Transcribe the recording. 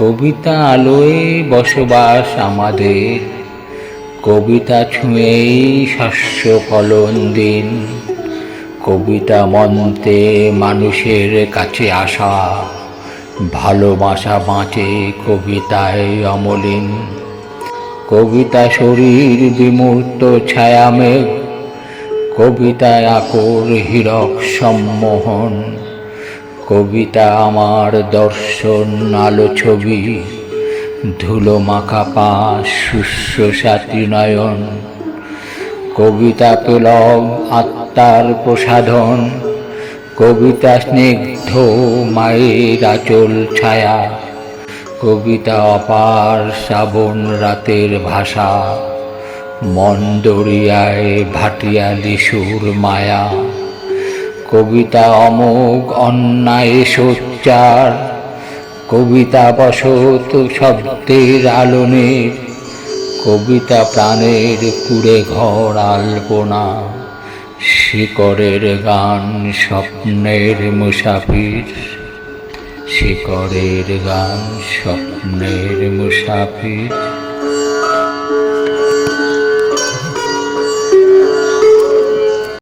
কবিতা আলোয় বসবাস আমাদের। কবিতা ছুঁয়েই শস্য ফলন দিন। কবিতা মন্ত্রে মানুষের কাছে আসা। ভালোবাসা বাঁচে কবিতায় অমলিন। কবিতা শরীর বিমূর্ত ছায়ামেঘ। কবিতায় আকর হীরক সম্মোহন। কবিতা আমার দর্শন আলো ছবি, ধুলো মাখা পাশ শুশ্রূষাতি নয়ন, কবিতা পেলব আত্মার প্রসাধন, কবিতা স্নিগ্ধ মায়ের আচল ছায়া, কবিতা অপার শ্রাবণ রাতের ভাষা মন্দরিয়ায় ভাটিয়ালি সুর মায়া। কবিতা অমোঘ অন্যায় সোচ্চার। কবিতা বসত শব্দের আলোনের কবিতা প্রাণের কুড়ে ঘর আলপনা। শিকরের গান স্বপ্নের মুসাফির। শিকরের গান স্বপ্নের মুসাফির।